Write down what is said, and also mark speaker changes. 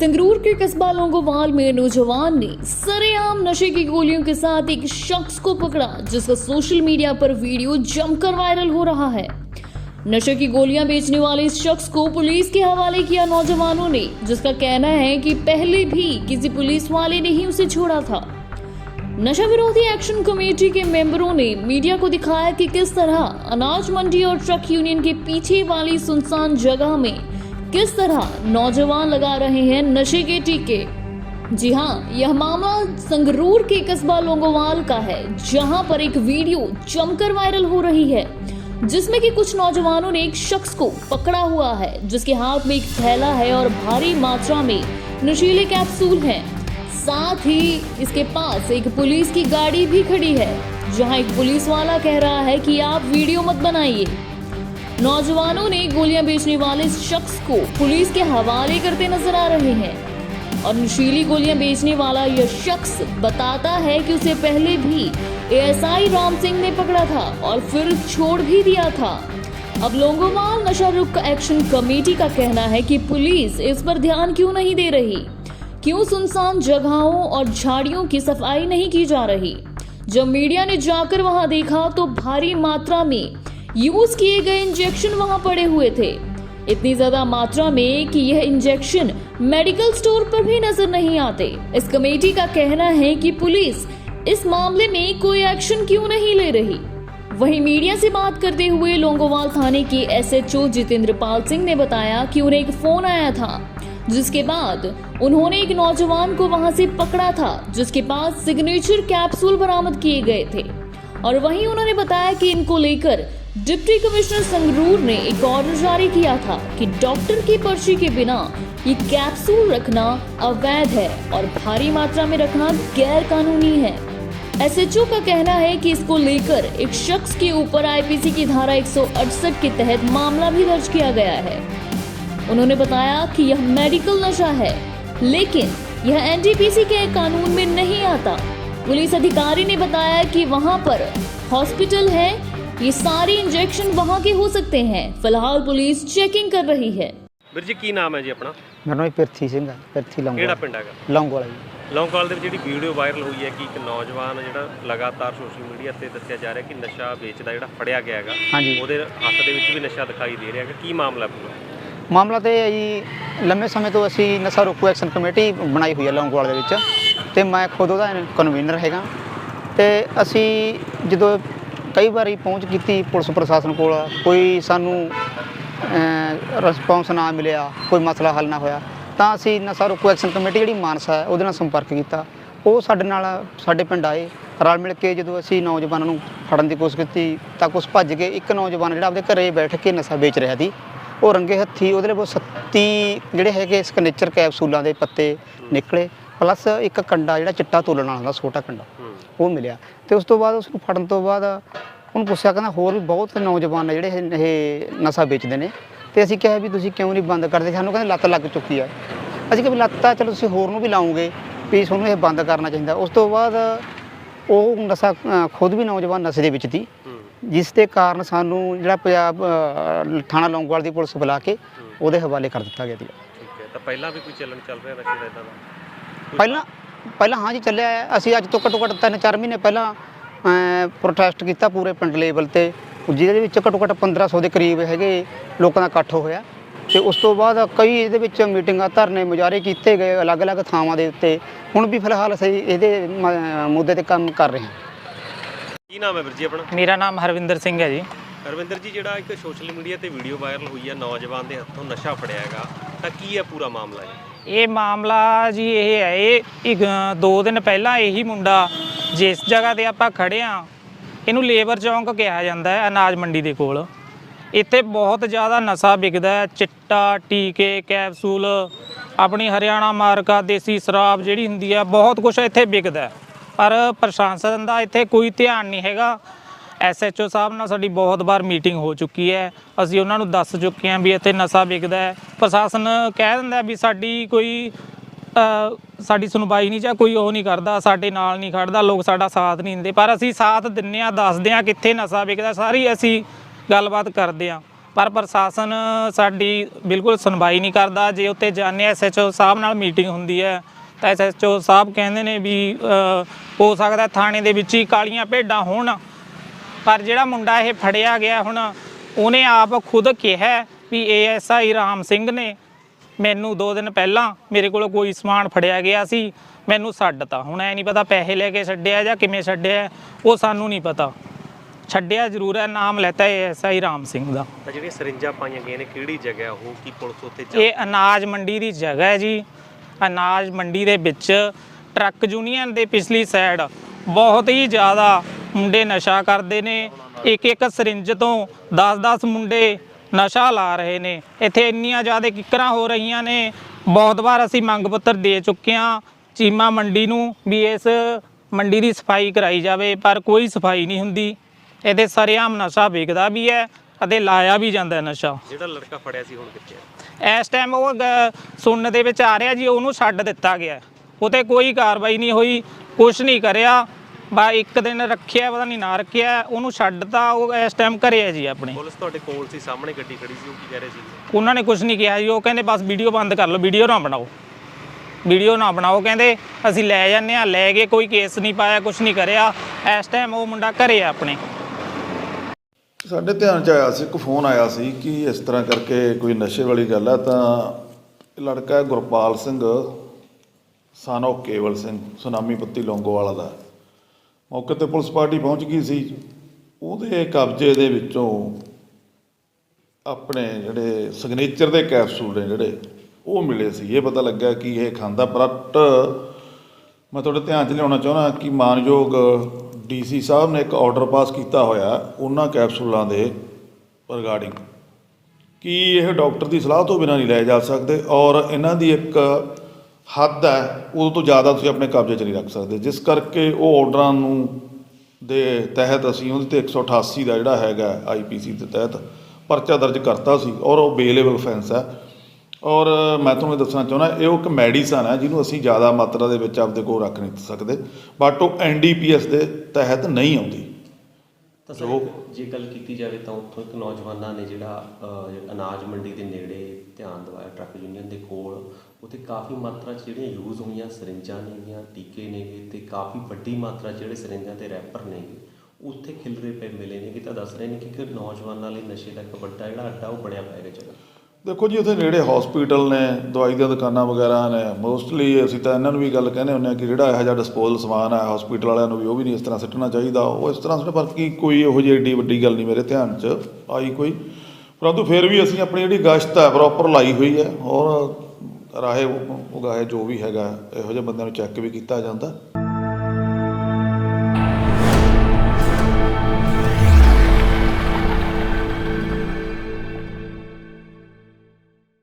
Speaker 1: संगरूर के कस्बा लोंगोवाल में नौजवान ने सरेआम नशे की गोलियों के साथ एक शख्स को पकड़ा, जिसका सोशल मीडिया पर वीडियो जमकर वायरल हो रहा है। नशे की गोलियाँ बेचने वाले इस शख्स को पुलिस के हवाले किया नौजवानों ने, जिसका कहना है कि पहले भी किसी पुलिस वाले ने ही उसे छोड़ा था। नशा विरोधी एक्शन कमेटी के मेंबरों ने मीडिया को दिखाया कि किस तरह अनाज मंडी और ट्रक यूनियन के पीछे वाली सुनसान जगह में किस तरह नौजवान लगा रहे हैं नशे के टीके? जी हाँ यह मामला संगरूर के कस्बा लोंगोवाल का है, जहाँ पर एक वीडियो जमकर वायरल हो रही है, जिसमें कि कुछ नौजवानों ने एक शख्स को पकड़ा हुआ है, जिसके हाथ में एक थैला है और भारी मात्रा में नशीले कैप्सूल हैं। साथ ही इसके पास एक पुलिस की गाड़ी भी खड़ी है, जहाँ एक पुलिस वाला कह रहा है कि आप वीडियो मत बनाइए। नौजवानों ने गोलियाँ बेचने वाले शख्स को पुलिस के हवाले करते नज़र आ रहे हैं। और नशीली गोलियाँ बेचने वाला यह शख्स बताता है कि उसे पहले भी एएसआई राम सिंह ने पकड़ा था और फिर छोड़ भी दिया था। अब लोंगोवाल नशा रुक एक्शन कमेटी का कहना है कि पुलिस इस पर ध्यान क्यों नहीं दे रही? क्यों सुनसान जगहों और झाड़ियों की सफ़ाई नहीं की जा रही? जब मीडिया ने जाकर वहाँ देखा तो भारी मात्रा में यूज़ किए गए इंजेक्शन वहाँ पड़े हुए थे। इतनी ज़्यादा मात्रा में कि यह इंजेक्शन मेडिकल स्टोर पर भी नज़र नहीं आते। इस कमेटी का कहना है कि पुलिस इस मामले में कोई एक्शन क्यों नहीं ले रही। वहीं मीडिया से बात करते हुए लोंगोवाल थाने के एसएचओ जितेंद्र पाल सिंह ने बताया कि उन्हें एक फ़ोन आया था, जिसके बाद उन्होंने एक नौजवान को वहाँ से पकड़ा था, जिसके पास सिग्नेचर कैप्सूल बरामद किए गए थे। और वहीं उन्होंने बताया कि इनको लेकर डिप्टी कमिश्नर संगरूर ने एक ऑर्डर जारी किया था कि डॉक्टर की पर्ची के बिना ये कैप्सूल रखना अवैध है और भारी मात्रा में रखना गैर कानूनी है। एसएचओ का कहना है कि इसको लेकर एक शख्स के ऊपर आईपीसी की धारा 168 के तहत मामला भी दर्ज किया गया है। उन्होंने बताया कि यह मेडिकल नशा है, लेकिन यह एनडीपीसी के कानून में नहीं आता। पुलिस अधिकारी ने बताया कि वहाँ पर हॉस्पिटल है ये सारे इंजेक्शन वहां के हो सकते हैं फिलहाल पुलिस चेकिंग कर रही है
Speaker 2: ਵੀਰ ਜੀ ਕੀ ਨਾਮ ਹੈ ਜੀ ਆਪਣਾ
Speaker 3: ਮੇਰਾ ਨਾਮ ਪਿਰਥੀ ਸਿੰਘ ਹੈ ਪਿਰਥੀ
Speaker 2: ਕਿਹੜਾ
Speaker 3: ਲੌਂਗੋ
Speaker 2: ਪਿੰਡ ਹੈਗਾ
Speaker 3: ਲੌਂਗੋ ਵਾਲਾ ਜੀ
Speaker 2: ਲੌਂਗਵਾਲ ਦੇ ਵਿੱਚ ਜਿਹੜੀ ਵੀਡੀਓ ਵਾਇਰਲ ਹੋਈ ਹੈ ਕਿ ਇੱਕ ਨੌਜਵਾਨ ਜਿਹੜਾ ਲਗਾਤਾਰ ਸੋਸ਼ਲ ਮੀਡੀਆ ਤੇ ਦੱਸਿਆ ਜਾ ਰਿਹਾ ਕਿ ਨਸ਼ਾ ਵੇਚਦਾ ਜਿਹੜਾ ਫੜਿਆ ਗਿਆ ਹੈਗਾ
Speaker 3: ਹਾਂਜੀ।
Speaker 2: ਉਹਦੇ ਹੱਥ ਦੇ ਵਿੱਚ ਵੀ ਨਸ਼ਾ ਦਿਖਾਈ ਦੇ ਰਿਹਾ ਹੈਗਾ ਕੀ ਮਾਮਲਾ ਪੂਰਾ
Speaker 3: ਮਾਮਲਾ ਤੇ ਹੈ ਜੀ ਲੰਮੇ ਸਮੇਂ ਤੋਂ ਅਸੀਂ ਨਸ਼ਾ ਰੋਕੂ ਐਕਸ਼ਨ ਕਮੇਟੀ ਬਣਾਈ ਹੋਈ ਹੈ ਲੌਂਗੋਵਾਲ ਦੇ ਵਿੱਚ ਤੇ ਮੈਂ ਖੁਦ ਉਹਦਾ ਕਨਵੀਨਰ ਹੈਗਾ ਤੇ ਅਸੀਂ ਜਦੋਂ ਕਈ ਵਾਰੀ ਪਹੁੰਚ ਕੀਤੀ ਪੁਲਿਸ ਪ੍ਰਸ਼ਾਸਨ ਕੋਲ, ਕੋਈ ਸਾਨੂੰ ਰਿਸਪੌਂਸ ਨਾ ਮਿਲਿਆ, ਕੋਈ ਮਸਲਾ ਹੱਲ ਨਾ ਹੋਇਆ, ਤਾਂ ਅਸੀਂ ਨਸ਼ਾ ਰੋਕੂ ਐਕਸ਼ਨ ਕਮੇਟੀ ਜਿਹੜੀ ਮਾਨਸਾ ਹੈ, ਉਹਦੇ ਨਾਲ ਸੰਪਰਕ ਕੀਤਾ। ਉਹ ਸਾਡੇ ਨਾਲ, ਸਾਡੇ ਪਿੰਡ ਆਏ, ਰਲ ਮਿਲ ਕੇ ਜਦੋਂ ਅਸੀਂ ਨੌਜਵਾਨਾਂ ਨੂੰ ਫੜਨ ਦੀ ਕੋਸ਼ਿਸ਼ ਕੀਤੀ, ਤਾਂ ਕੁਝ ਭੱਜ ਗਏ ਇੱਕ ਨੌਜਵਾਨ ਜਿਹੜਾ ਆਪਦੇ ਘਰੇ ਬੈਠ ਕੇ ਨਸ਼ਾ ਵੇਚ ਰਿਹਾ ਸੀ, ਉਹ ਰੰਗੇ ਹੱਥੀ ਉਹਦੇ ਲਈ 37 ਜਿਹੜੇ ਹੈਗੇ ਸਕਨੇਚਰ ਕੈਪਸੂਲਾਂ ਦੇ ਪੱਤੇ ਨਿਕਲੇ ਪਲੱਸ ਇੱਕ ਕੰਡਾ ਜਿਹੜਾ ਚਿੱਟਾ ਤੋਲਣ ਵਾਲਾ ਹੁੰਦਾ ਛੋਟਾ ਕੰਡਾ ਉਹ ਮਿਲਿਆ। ਤੇ ਉਸ ਤੋਂ ਬਾਅਦ ਉਸ ਨੂੰ ਫੜਨ ਤੋਂ ਬਾਅਦ ਉਹਨੂੰ ਪੁੱਛਿਆ ਕਹਿੰਦਾ ਹੋਰ ਵੀ ਬਹੁਤ ਨੌਜਵਾਨ ਨੇ ਜਿਹੜੇ ਇਹ- ਨਸ਼ਾ ਵੇਚਦੇ ਨੇ। ਤੇ ਅਸੀਂ ਕਿਹਾ ਵੀ ਤੁਸੀਂ ਕਿਉਂ ਨਹੀਂ ਬੰਦ ਕਰਦੇ? ਸਾਨੂੰ ਕਹਿੰਦੇ ਲੱਤ ਲੱਗ ਚੁੱਕੀ ਹੈ ਅਸੀਂ ਕਿਹਾ ਵੀ ਲੱਤ ਤਾਂ ਚਲੋ ਤੁਸੀਂ ਹੋਰ ਨੂੰ ਵੀ ਲਾਉਂਗੇ ਵੀ ਤੁਹਾਨੂੰ ਇਹ ਬੰਦ ਕਰਨਾ ਚਾਹੀਦਾ। ਉਸ ਤੋਂ ਬਾਅਦ ਉਹ ਨਸ਼ਾ ਖੁਦ ਵੀ ਨੌਜਵਾਨ ਨਸ਼ੇ ਦੇ ਵਿੱਚ ਸੀ। ਜਿਸ ਦੇ ਕਾਰਨ ਸਾਨੂੰ ਜਿਹੜਾ ਪੰਜਾਬ ਥਾਣਾ ਲੌਂਗੋਵਾਲ ਦੀ ਪੁਲਿਸ ਬੁਲਾ ਕੇ ਉਹਦੇ ਹਵਾਲੇ ਕਰ ਦਿੱਤਾ ਗਿਆ ਸੀ
Speaker 2: ਠੀਕ ਹੈ ਤਾਂ ਪਹਿਲਾਂ ਵੀ ਕੋਈ ਚੱਲਣ ਚੱਲ ਰਿਹਾ ਦਾ ਇਦਾਂ ਦਾ?
Speaker 3: ਪਹਿਲਾਂ ਪਹਿਲਾਂ ਹਾਂ ਜੀ ਚੱਲਿਆ ਹੈ। ਅਸੀਂ ਅੱਜ ਤੋਂ ਘੱਟੋ ਘੱਟ 3-4 ਮਹੀਨੇ ਪਹਿਲਾਂ ਪ੍ਰੋਟੈਸਟ ਕੀਤਾ ਪੂਰੇ ਪਿੰਡ ਲੈਵਲ ਤੇ। ਜਿਹਦੇ ਵਿੱਚ ਘੱਟੋ ਘੱਟ 1500 ਦੇ ਕਰੀਬ ਹੈਗੇ ਲੋਕਾਂ ਦਾ ਇਕੱਠ ਹੋਇਆ। ਤੇ ਉਸ ਤੋਂ ਬਾਅਦ ਕਈ ਇਹਦੇ ਵਿੱਚ ਮੀਟਿੰਗਾਂ ਧਰਨੇ ਮੁਜ਼ਾਹਰੇ ਕੀਤੇ ਗਏ ਅਲੱਗ-ਅਲੱਗ ਥਾਵਾਂ ਦੇ ਉੱਤੇ। ਹੁਣ ਵੀ ਫਿਲਹਾਲ ਅਸੀਂ ਇਹਦੇ ਮ- ਮੁੱਦੇ ਤੇ ਕੰਮ ਕਰ ਰਹੇ ਹਾਂ।
Speaker 2: ਕੀ ਨਾਮ ਹੈ ਵੀਰ ਜੀ ਆਪਣਾ?
Speaker 4: ਮੇਰਾ ਨਾਮ ਹਰਵਿੰਦਰ ਸਿੰਘ ਹੈ ਜੀ।
Speaker 2: ਰਵਿੰਦਰ ਜੀ ਜਿਹੜਾ ਇੱਕ ਸੋਸ਼ਲ ਮੀਡੀਆ ਤੇ ਵੀਡੀਓ ਵਾਇਰਲ ਹੋਈ ਹੈ ਨੌਜਵਾਨ ਦੇ ਹੱਥੋਂ ਨਸ਼ਾ ਫੜਿਆ ਹੈਗਾ। ਤਾਂ ਕੀ ਹੈ ਪੂਰਾ ਮਾਮਲਾ
Speaker 4: ਇਹ ਮਾਮਲਾ ਜੀ ਇਹ ਹੈ, ਇਹ ਇੱਕ, ਦੋ ਦਿਨ ਪਹਿਲਾਂ ਇਹੀ ਮੁੰਡਾ ਜਿਸ ਜਗ੍ਹਾ ਤੇ ਆਪਾਂ ਖੜੇ ਆ ਇਹਨੂੰ ਲੇਬਰ ਚੌਂਕ ਕਿਹਾ ਜਾਂਦਾ ਹੈ, ਅਨਾਜ ਮੰਡੀ ਦੇ ਕੋਲ। ਇੱਥੇ ਬਹੁਤ ਜ਼ਿਆਦਾ ਨਸ਼ਾ ਵਿਕਦਾ ਹੈ, ਚਿੱਟਾ, ਟੀਕੇ, ਕੈਪਸੂਲ, ਆਪਣੀ ਹਰਿਆਣਾ ਮਾਰਕਾ, ਦੇਸੀ ਸ਼ਰਾਬ ਜਿਹੜੀ ਹੁੰਦੀ ਹੈ, ਬਹੁਤ ਕੁਝ ਇੱਥੇ ਵਿਕਦਾ ਹੈ। ਪਰ ਪ੍ਰਸ਼ਾਸਨ ਦਾ ਇੱਥੇ ਕੋਈ ਧਿਆਨ ਨਹੀਂ ਹੈਗਾ। ਐਸਐਚਓ ਸਾਹਿਬ ਨਾਲ ਸਾਡੀ ਬਹੁਤ ਵਾਰ ਮੀਟਿੰਗ ਹੋ ਚੁੱਕੀ ਹੈ। ਅਸੀਂ ਉਹਨਾਂ ਨੂੰ ਦੱਸ ਚੁੱਕੇ ਹਾਂ ਵੀ ਇੱਥੇ ਨਸ਼ਾ ਵਿਕਦਾ ਹੈ। ਪ੍ਰਸ਼ਾਸਨ ਕਹਿ ਦਿੰਦਾ ਵੀ ਸਾਡੀ ਕੋਈ ਸਾਡੀ ਸੁਣਵਾਈ ਨਹੀਂ ਜਾਂ ਕੋਈ ਉਹ ਨਹੀਂ ਕਰਦਾ, ਸਾਡੇ ਨਾਲ ਨਹੀਂ ਖੜਦਾ, ਲੋਕ ਸਾਡਾ ਸਾਥ ਨਹੀਂ ਦਿੰਦੇ। ਪਰ ਅਸੀਂ ਸਾਥ ਦਿੰਨੇ ਆ ਦੱਸਦੇ ਆ ਕਿੱਥੇ ਨਸ਼ਾ ਵਿਕਦਾ, ਸਾਰੀ ਅਸੀਂ ਗੱਲਬਾਤ ਕਰਦੇ ਆ ਪਰ ਪ੍ਰਸ਼ਾਸਨ ਸਾਡੀ ਬਿਲਕੁਲ ਸੁਣਵਾਈ ਨਹੀਂ ਕਰਦਾ। ਜੇ ਉੱਤੇ ਜਾਂਦੇ ਐਸਐਚਓ ਸਾਹਿਬ ਨਾਲ ਮੀਟਿੰਗ ਹੁੰਦੀ ਹੈ, ਤਾਂ ਐਸਐਚਓ ਸਾਹਿਬ ਕਹਿੰਦੇ ਨੇ ਵੀ ਹੋ ਸਕਦਾ ਥਾਣੇ ਦੇ ਵਿੱਚ ਹੀ ਕਾਲੀਆਂ ਭੇਡਾਂ ਹੋਣ। ਪਰ ਜਿਹੜਾ ਮੁੰਡਾ ਇਹ ਫੜਿਆ ਗਿਆ ਹੁਣ ਉਹਨੇ ਆਪ ਖੁਦ ਕਿਹਾ ਵੀ ਏਐਸਆਈ ਰਾਮ ਸਿੰਘ ਨੇ ਮੈਨੂੰ 2 ਦਿਨ ਪਹਿਲਾਂ ਮੇਰੇ ਕੋਲ ਕੋਈ ਸਮਾਨ ਫੜਿਆ ਗਿਆ ਸੀ ਮੈਨੂੰ ਛੱਡਤਾ ਹੁਣ ਐ ਨਹੀਂ ਪਤਾ ਪੈਸੇ ਲੈ ਕੇ ਛੱਡਿਆ ਜਾਂ ਕਿਵੇਂ ਛੱਡਿਆ ਉਹ ਸਾਨੂੰ ਨਹੀਂ ਪਤਾ। ਛੱਡਿਆ ਜ਼ਰੂਰ ਹੈ ਨਾਮ ਲੈਤਾ ਏਐਸਆਈ ਰਾਮ ਸਿੰਘ ਦਾ।
Speaker 2: ਤਾਂ ਜਿਹੜੀਆਂ ਸਰਿੰਜਾਂ ਪਾਈਆਂ ਗਈਆਂ ਨੇ ਕਿਹੜੀ ਜਗ੍ਹਾ ਉਹ? ਕੀ ਪੁਲਿਸ ਜਾ
Speaker 4: ਇਹ ਅਨਾਜ ਮੰਡੀ ਦੀ ਜਗ੍ਹਾ ਹੈ ਜੀ। ਅਨਾਜ ਮੰਡੀ ਦੇ ਵਿੱਚ ਟਰੱਕ ਯੂਨੀਅਨ ਦੇ ਪਿਛਲੀ ਸਾਈਡ ਬਹੁਤ ਹੀ ਜ਼ਿਆਦਾ ਮੁੰਡੇ ਨਸ਼ਾ ਕਰਦੇ ਨੇ ਇੱਕ ਇੱਕ ਸਰਿੰਜ ਤੋਂ 10-10 ਮੁੰਡੇ ਨਸ਼ਾ ਲਾ ਰਹੇ ਨੇ। ਇੱਥੇ ਇੰਨੀਆਂ ਜ਼ਿਆਦਾ ਕਿੱਕਰਾਂ ਹੋ ਰਹੀਆਂ ਨੇ। ਬਹੁਤ ਵਾਰ ਅਸੀਂ ਮੰਗ ਪੱਤਰ ਦੇ ਚੁੱਕੇ ਹਾਂ ਚੀਮਾ ਮੰਡੀ ਨੂੰ ਵੀ ਇਸ ਮੰਡੀ ਦੀ ਸਫ਼ਾਈ ਕਰਾਈ ਜਾਵੇ ਪਰ ਕੋਈ ਸਫ਼ਾਈ ਨਹੀਂ ਹੁੰਦੀ। ਇਹਦੇ ਸਰੇਆਮ ਨਸ਼ਾ ਵਿਕਦਾ ਵੀ ਹੈ ਅਤੇ ਲਾਇਆ ਵੀ ਜਾਂਦਾ ਨਸ਼ਾ।
Speaker 2: ਜਿਹੜਾ ਲੜਕਾ ਫੜਿਆ ਸੀ ਹੁਣ ਕਿੱਥੇ ਹੈ
Speaker 4: ਇਸ ਟਾਈਮ ਉਹ ਸੁਣਨ ਦੇ ਵਿੱਚ ਆ ਰਿਹਾ ਜੀ ਉਹਨੂੰ ਛੱਡ ਦਿੱਤਾ ਗਿਆ। ਉਹ ਤੇ ਕੋਈ ਕਾਰਵਾਈ ਨਹੀਂ ਹੋਈ ਕੁਝ ਨਹੀਂ ਕਰਿਆ। ਬਾ ਇੱਕ ਦਿਨ ਰੱਖਿਆ ਪਤਾ ਨਹੀਂ ਨਾ ਰੱਖਿਆ ਉਹਨੂੰ ਛੱਡਤਾ ਉਹ ਇਸ ਟਾਈਮ ਘਰੇ ਹੈ ਜੀ ਆਪਣੇ।
Speaker 2: ਪੁਲਿਸ ਤੁਹਾਡੇ ਕੋਲ ਸੀ ਸਾਹਮਣੇ ਗੱਡੀ ਖੜੀ ਸੀ ਉਹ ਕੀ ਕਹਿ ਰਹੇ ਸੀ?
Speaker 4: ਉਹਨਾਂ ਨੇ ਕੁਝ ਨਹੀਂ ਕਿਹਾ ਜੀ ਉਹ ਕਹਿੰਦੇ ਬਸ ਵੀਡੀਓ ਬੰਦ ਕਰ ਲਓ ਵੀਡੀਓ ਨਾ ਬਣਾਓ। ਵੀਡੀਓ ਨਾ ਬਣਾਓ ਕਹਿੰਦੇ ਅਸੀਂ ਲੈ ਜਾਂਦੇ ਆ ਲੈ ਗਏ ਕੋਈ ਕੇਸ ਨਹੀਂ ਪਾਇਆ ਕੁਝ ਨਹੀਂ ਕਰਿਆ ਇਸ ਟਾਈਮ ਉਹ ਮੁੰਡਾ ਘਰੇ ਆ ਆਪਣੇ।
Speaker 5: ਸਾਡੇ ਧਿਆਨ 'ਚ ਆਇਆ ਸੀ ਇੱਕ ਫੋਨ ਆਇਆ ਸੀ ਕਿ ਇਸ ਤਰ੍ਹਾਂ ਕਰਕੇ ਕੋਈ ਨਸ਼ੇ ਵਾਲੀ ਗੱਲ ਹੈ ਤਾਂ ਇਹ ਲੜਕਾ ਹੈ ਗੁਰਪਾਲ ਸਿੰਘ ਸਾਨੋ ਕੇਵਲ ਸਿੰਘ ਸੁਨਾਮੀ ਪੱਤੀ ਲੌਂਗੋਵਾਲਾ ਦਾ। ਮੌਕੇ ਤੇ ਪੁਲਿਸ ਪਾਰਟੀ ਪਹੁੰਚ ਗਈ ਸੀ। ਉਹਦੇ ਕਬਜ਼ੇ ਦੇ ਵਿੱਚੋਂ ਆਪਣੇ ਜਿਹੜੇ ਸਿਗਨੇਚਰ ਦੇ ਕੈਪਸੂਲ ਨੇ ਜਿਹੜੇ, ਉਹ ਮਿਲੇ ਸੀ। ਇਹ ਪਤਾ ਲੱਗਾ ਕਿ ਇਹ ਖਾਂਦਾ ਪ੍ਰਟ। ਮੈਂ ਤੁਹਾਡੇ ਧਿਆਨ 'ਚ ਲਿਆਉਣਾ ਚਾਹੁੰਦਾ ਕਿ ਮਾਨਯੋਗ ਡੀਸੀ ਸਾਹਿਬ ਨੇ ਇੱਕ ਆਰਡਰ ਪਾਸ ਕੀਤਾ ਹੋਇਆ ਉਹਨਾਂ ਕੈਪਸੂਲਾਂ ਦੇ ਰਿਗਾਰਡਿੰਗ ਕਿ ਇਹ ਡਾਕਟਰ ਦੀ ਸਲਾਹ ਤੋਂ ਬਿਨਾਂ ਨਹੀਂ ਲਏ ਜਾ ਸਕਦੇ? ਔਰ ਇਹਨਾਂ ਦੀ ਇੱਕ ਹੱਦ ਹੈ ਉਦੋਂ ਤੋਂ ਜ਼ਿਆਦਾ ਤੁਸੀਂ ਆਪਣੇ ਕਬਜ਼ੇ 'ਚ ਨਹੀਂ ਰੱਖ ਸਕਦੇ। ਜਿਸ ਕਰਕੇ ਉਹ ਆਰਡਰਾਂ ਨੂੰ ਦੇ ਤਹਿਤ ਅਸੀਂ ਉਹਦੇ ਤੇ 188 ਦਾ ਜਿਹੜਾ ਹੈਗਾ ਆਈਪੀਸੀ ਦੇ ਤਹਿਤ ਪਰਚਾ ਦਰਜ ਕਰਤਾ ਸੀ ਔਰ ਉਹ ਬੇਲੇਬਲ ਫੈਂਸ ਹੈ। ਔਰ ਮੈਂ ਤੁਹਾਨੂੰ ਇਹ ਦੱਸਣਾ ਚਾਹੁੰਦਾ ਇਹ ਉਹ ਇੱਕ ਮੈਡੀਸਨ ਹੈ ਜਿਹਨੂੰ ਅਸੀਂ ਜ਼ਿਆਦਾ ਮਾਤਰਾ ਦੇ ਵਿੱਚ ਆਪਦੇ ਕੋਲ ਰੱਖ ਨਹੀਂ ਸਕਦੇ ਬਟ ਉਹ ਐਨਡੀਪੀਐਸ ਦੇ ਤਹਿਤ ਨਹੀਂ ਆਉਂਦੀ।
Speaker 6: ਤਾਂ ਸਰ ਜੇ ਗੱਲ ਕੀਤੀ ਜਾਵੇ ਤਾਂ ਉੱਥੋਂ ਇੱਕ ਨੌਜਵਾਨਾਂ ਨੇ ਜਿਹੜਾ ਅਹ, ਜਿਹੜਾ ਅਨਾਜ ਮੰਡੀ ਦੇ ਨੇੜੇ ਧਿਆਨ ਦਿਵਾਇਆ ਟਰੱਕ ਯੂਨੀਅਨ ਦੇ ਕੋਲ, ਉੱਥੇ ਕਾਫੀ ਮਾਤਰਾ 'ਚ ਜਿਹੜੀਆਂ ਯੂਜ਼ ਹੋਈਆਂ ਸਰਿੰਜਾਂ ਨੇਗੀਆਂ, ਟੀਕੇ ਨੇਗੇ ਤੇ ਕਾਫੀ ਵੱਡੀ ਮਾਤਰਾ 'ਚ ਜਿਹੜੇ ਸਰਿੰਜਾਂ ਤੇ ਰੈਪਰ ਨੇਗੇ, ਉੱਥੇ ਖਿਲਰੇ ਪਏ ਮਿਲੇ ਨੇ। ਕਿ ਤਾਂ ਦੱਸ ਰਹੇ ਨੇ ਕਿ ਇੱਕ ਨੌਜਵਾਨਾਂ ਲਈ ਨਸ਼ੇ ਦਾ ਇੱਕ ਵੱਡਾ ਜਿਹੜਾ ਅੱਡਾ, ਉਹ ਬਣਿਆ ਪਿਆ ਹੈਗਾ ਜਗ੍ਹਾ।
Speaker 5: ਦੇਖੋ ਜੀ, ਉੱਥੇ ਨੇੜੇ ਹਸਪੀਟਲ ਨੇ, ਦਵਾਈ ਦੀਆਂ ਦੁਕਾਨਾਂ ਵਗੈਰਾ ਨੇ। ਮੋਸਟਲੀ ਅਸੀਂ ਤਾਂ ਇਹਨਾਂ ਨੂੰ ਵੀ ਗੱਲ ਕਹਿੰਦੇ ਹੁੰਦੇ ਆ ਕਿ ਜਿਹੜਾ ਇਹੋ ਜਿਹਾ ਡਿਸਪੋਜ਼ਲ ਸਮਾਨ ਹੈ ਹਸਪੀਟਲ ਵਾਲਿਆਂ ਨੂੰ ਵੀ ਉਹ ਵੀ ਨਹੀਂ ਇਸ ਤਰ੍ਹਾਂ ਸਿੱਟਣਾ ਚਾਹੀਦਾ। ਉਹ ਇਸ ਤਰ੍ਹਾਂ ਸਿੱਟ ਪਰ ਕੀ ਕੋਈ ਇਹੋ ਜਿਹੀ ਏਡੀ ਵੱਡੀ ਗੱਲ ਨਹੀਂ ਮੇਰੇ ਧਿਆਨ 'ਚ ਆਈ ਕੋਈ। ਪਰੰਤੂ ਫਿਰ ਵੀ ਅਸੀਂ ਆਪਣੀ ਜਿਹੜੀ ਗਸ਼ਤ ਹੈ ਪ੍ਰੋਪਰ ਲਾਈ ਹੋਈ ਹੈ ਔਰ ਰਾਹੇ ਉਗਾਏ ਜੋ ਵੀ ਹੈਗਾ, ਇਹੋ ਜਿਹੇ ਬੰਦਿਆਂ ਨੂੰ ਚੈੱਕ ਵੀ ਕੀਤਾ ਜਾਂਦਾ।